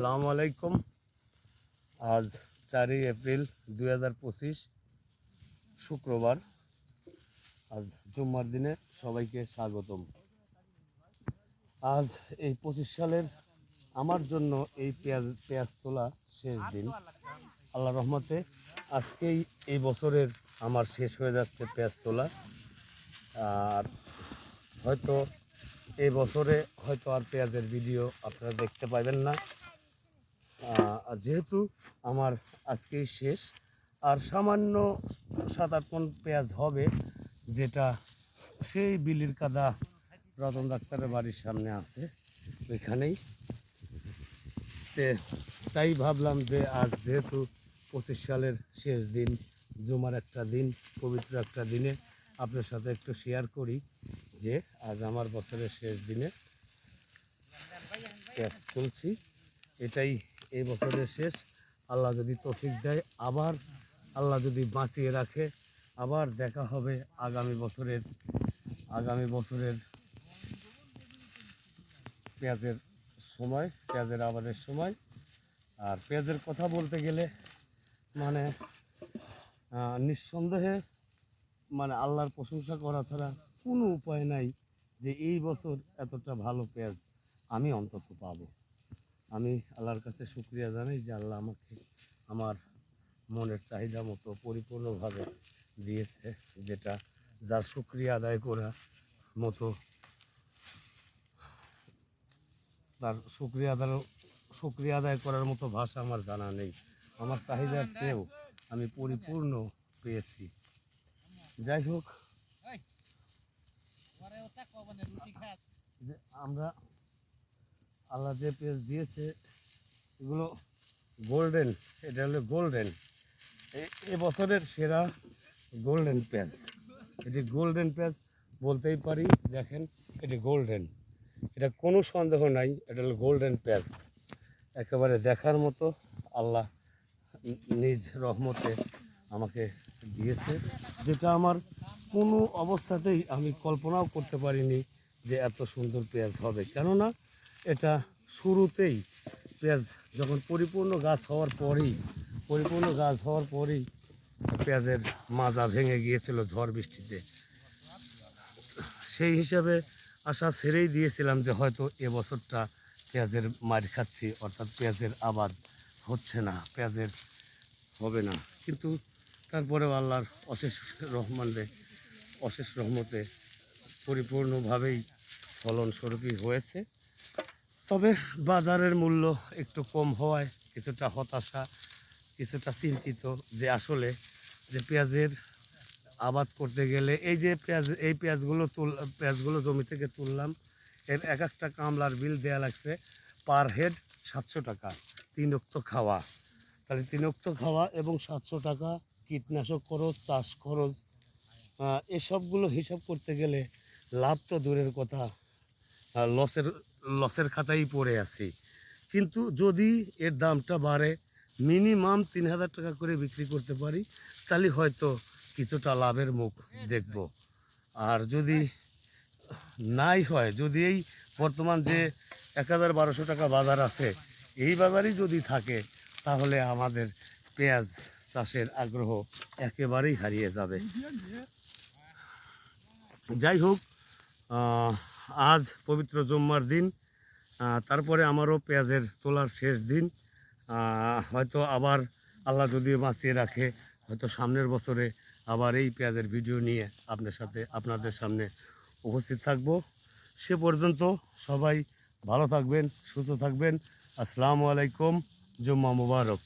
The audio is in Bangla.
আসসালামু আলাইকুম। আজ চারই এপ্রিল দুই হাজার পঁচিশ, শুক্রবার। আজ জুম্মার দিনে সবাইকে স্বাগতম। আজ এই পঁচিশ সালের আমার জন্য এই পেঁয়াজ পেঁয়াজ তোলা শেষ দিন। আল্লাহ রহমতে আজকেই এই বছরের আমার শেষ হয়ে যাচ্ছে পেঁয়াজ তোলা। আর হয়তো এই বছরে হয়তো আর পেঁয়াজের ভিডিও আপনারা দেখতে পাবেন না। আর যেহেতু আমার আজকেই শেষ, আর সামান্য সাত আট মন পেঁয়াজ হবে, যেটা সেই বিলির কাদা রতন ডাক্তারের বাড়ির সামনে আছে, ওইখানেই। তাই ভাবলাম যে আজ যেহেতু পঁচিশ সালের শেষ দিন, জুমার একটা দিন, পবিত্র একটা দিনে আপনার সাথে একটু শেয়ার করি যে আজ আমার বছরের শেষ দিনে ক্যাশ তুলছি। এটাই এই বছরের শেষ। আল্লাহ যদি তফিক দেয়, আবার আল্লাহ যদি বাঁচিয়ে রাখে, আবার দেখা হবে আগামী বছরের আগামী বছরের পেঁয়াজের সময়, পেঁয়াজের আবাদের সময়। আর পেঁয়াজের কথা বলতে গেলে মানে নিঃসন্দেহে মানে আল্লাহর প্রশংসা করা ছাড়া কোনো উপায় নাই যে এই বছর এতটা ভালো পেঁয়াজ আমি অন্তত পাবো। আমি আল্লাহর কাছে শুক্রিয়া জানাই যে আল্লাহ আমাকে আমার মনের চাহিদা মতো পরিপূর্ণভাবে দিয়েছে যেটা যার শুক্রিয়া আদায় করা মতো তার শুক্রিয়া আদায় শুক্রিয়া আদায় করার মতো ভাষা আমার জানা নেই। আমার চাহিদার চেয়েও আমি পরিপূর্ণ পেয়েছি। যাই হোক যে আমরা আল্লাহ যে পেজ দিয়েছে, এগুলো গোল্ডেন এটা হলো গোল্ডেন এ বছরের সেরা গোল্ডেন পেঁয়াজ। এটি গোল্ডেন পেঁয়াজ বলতেই পারি, দেখেন এটি গোল্ডেন এটা কোনো সন্দেহ নাই, এটা হলো গোল্ডেন পেঁয়াজ। একেবারে দেখার মতো আল্লাহ নিজ রহমতে আমাকে দিয়েছে, যেটা আমার কোনো অবস্থাতেই আমি কল্পনাও করতে পারিনি যে এত সুন্দর পেঁয়াজ হবে। কেননা এটা শুরুতেই পেঁয়াজ যখন পরিপূর্ণ গাছ হওয়ার পরেই, পরিপূর্ণ গাছ হওয়ার পরেই পেঁয়াজের মাজা ভেঙে গিয়েছিল ঝড় বৃষ্টিতে। সেই হিসাবে আশা ছেড়েই দিয়েছিলাম যে হয়তো এবছরটা পেঁয়াজের মার খাচ্ছি, অর্থাৎ পেঁয়াজের আবাদ হচ্ছে না, পেঁয়াজের হবে না। কিন্তু তারপরেও আল্লাহর অশেষ রহমানে অশেষ রহমতে পরিপূর্ণভাবেই ফলনস্বরূপই হয়েছে। তবে বাজারের মূল্য একটু কম হওয়ায় কিছুটা হতাশা, কিছুটা চিন্তিত যে আসলে যে পেঁয়াজের আবাদ করতে গেলে এই যে পেঁয়াজ, এই পেঁয়াজগুলো তুল, পেঁয়াজগুলো জমি থেকে তুললাম, এর এক একটা কামলার বিল দেয়া লাগছে পার হেড সাতশো টাকা তিন অক্ত খাওয়া। তাহলে তিন অক্ত খাওয়া এবং সাতশো টাকা কীটনাশক খরচ, চাষ খরচ এসবগুলো হিসাব করতে গেলে লাভ তো দূরের কথা। লসের লসের খাতায় পড়ে আছি। কিন্তু যদি এর দামটা বাড়ে মিনিমাম তিন হাজার টাকা করে বিক্রি করতে পারি, তাহলে হয়তো কিছুটা লাভের মুখ দেখব। আর যদি নাই হয়, যদি এই বর্তমান যে এক হাজার বারোশো টাকা বাজার আছে, এই বাজারই যদি থাকে, তাহলে আমাদের পেঁয়াজ চাষের আগ্রহ একেবারেই হারিয়ে যাবে। যাই হোক আজ পবিত্র জুম্মার দিন তারপরে আমারও পেঁয়াজের তোলার শেষ দিন হয়তো আবার আল্লাহ যদি বাঁচিয়ে রাখে, হয়তো সামনের বছরে আবার এই পেঁয়াজের ভিডিও নিয়ে আপনার সাথে, আপনাদের সামনে উপস্থিত থাকব। সে পর্যন্ত সবাই ভালো থাকবেন, সুস্থ থাকবেন। আসসালামু আলাইকুম, জুম্মা মুবারক।